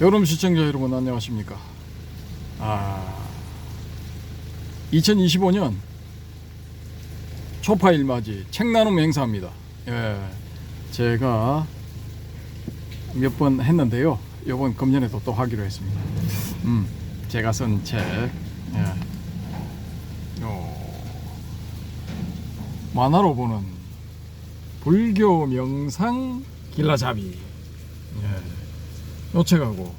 여러분 시청자 여러분 안녕하십니까? 아, 2025년 초파일 맞이 책 나눔 행사입니다. 예, 제가 몇 번 했는데요. 이번 금년에도 또 하기로 했습니다. 음, 제가 쓴 책, 예, 요 만화로 보는 불교 명상 길라잡이. 예. 요 책하고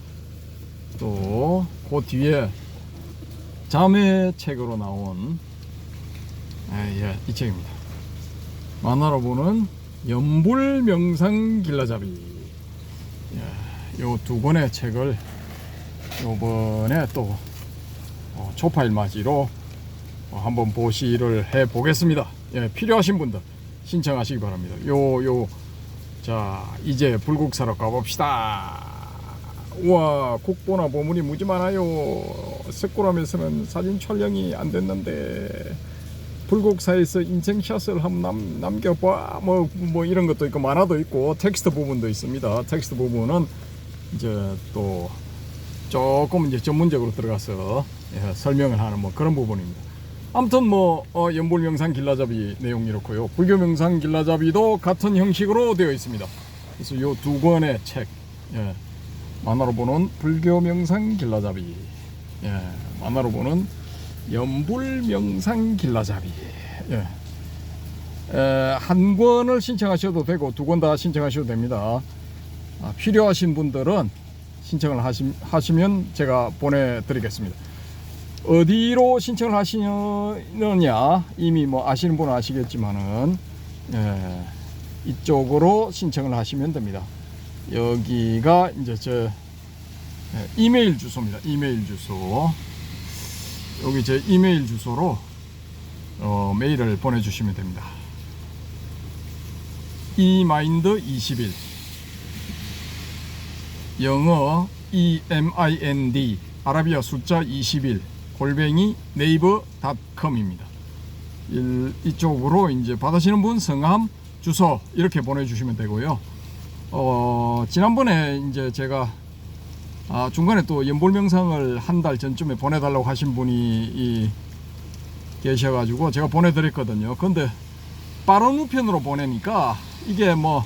또 그 뒤에 자매 책으로 나온 예, 예, 이 책입니다. 만화로 보는 연불 명상 길라잡이 예, 요두 권의 책을 요번에 또 어, 초파일 맞이로 어, 한번 보시를 해 보겠습니다. 예, 필요하신 분들 신청하시기 바랍니다. 요 요 자 이제 불국사로 가봅시다. 우와 국보나 보물이 무지 많아요. 석굴암에서는 사진 촬영이 안 됐는데 불국사에서 인생샷을 한번 남, 남겨봐 뭐, 뭐 이런 것도 있고 만화도 있고 텍스트 부분도 있습니다. 텍스트 부분은 이제 또 조금 이제 전문적으로 들어가서 예, 설명을 하는 뭐 그런 부분입니다. 아무튼 뭐 어, 연불 명상 길라잡이 내용 이렇고요. 불교 명상 길라잡이도 같은 형식으로 되어 있습니다. 그래서 요 두 권의 책, 예, 만화로 보는 불교 명상 길라잡이, 예, 만화로 보는 연불 명상 길라잡이. 예. 에, 한 권을 신청하셔도 되고 두 권 다 신청하셔도 됩니다. 아, 필요하신 분들은 신청을 하시, 하시면 제가 보내드리겠습니다. 어디로 신청을 하시느냐 이미 뭐 아시는 분은 아시겠지만은 예, 이쪽으로 신청을 하시면 됩니다. 여기가 이제 저 예, 이메일 주소입니다. 이메일 주소 여기 제 이메일 주소로 어, 메일을 보내주시면 됩니다. 이마인드 21 영어 E M I N D 아라비아 숫자 21 골뱅이 네이버닷컴입니다. 일- 이쪽으로 이제 받으시는 분 성함 주소 이렇게 보내주시면 되고요. 어, 지난번에 이제 제가 아, 중간에 또 연볼 명상을 한 달 전쯤에 보내달라고 하신 분이 이, 계셔가지고 제가 보내드렸거든요. 근데 빠른 우편으로 보내니까 이게 뭐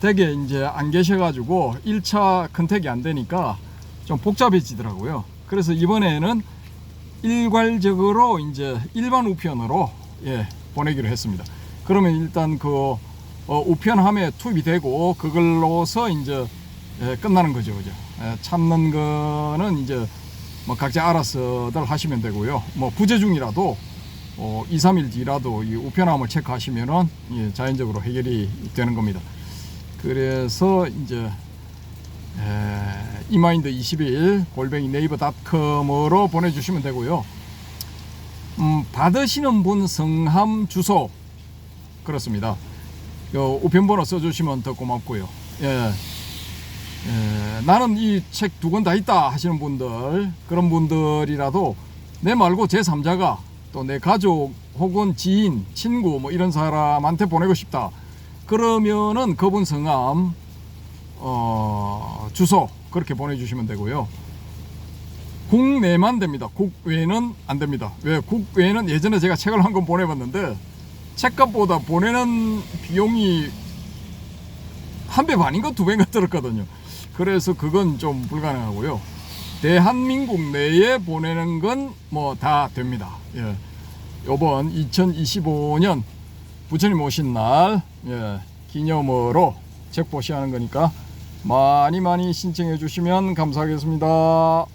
되게 이제 안 계셔가지고 1차 컨택이 안 되니까 좀 복잡해지더라고요. 그래서 이번에는 일괄적으로 이제 일반 우편으로 예, 보내기로 했습니다. 그러면 일단 그 어, 우편함에 투입이 되고 그걸로서 이제 예, 끝나는 거죠, 그죠? 예, 참는 거는 이제 뭐 각자 알아서들 하시면 되고요. 뭐 부재 중이라도 어, 2, 3일 뒤라도 이 우편함을 체크하시면은 예, 자연적으로 해결이 되는 겁니다. 그래서 이제 에, 이마인드 21 골뱅이 네이버닷컴으로 보내주시면 되고요. 음, 받으시는 분 성함 주소 그렇습니다. 요 우편번호 써주시면 더 고맙고요. 예. 에, 나는 이 책 두 권 다 있다 하시는 분들 그런 분들이라도 내 말고 제 3자가 또 내 가족 혹은 지인 친구 뭐 이런 사람한테 보내고 싶다. 그러면은 그분 성함 어, 주소 그렇게 보내주시면 되고요. 국내만 됩니다. 국외는 안 됩니다. 왜? 국외는 예전에 제가 책을 한 권 보내봤는데 책값보다 보내는 비용이 한 배 반인가 두 배인가 들었거든요. 그래서 그건 좀 불가능하고요. 대한민국 내에 보내는 건 뭐 다 됩니다. 예. 요번 2025년 부처님 오신 날 예, 기념으로 책 보시하는 거니까 많이 많이 신청해 주시면 감사하겠습니다.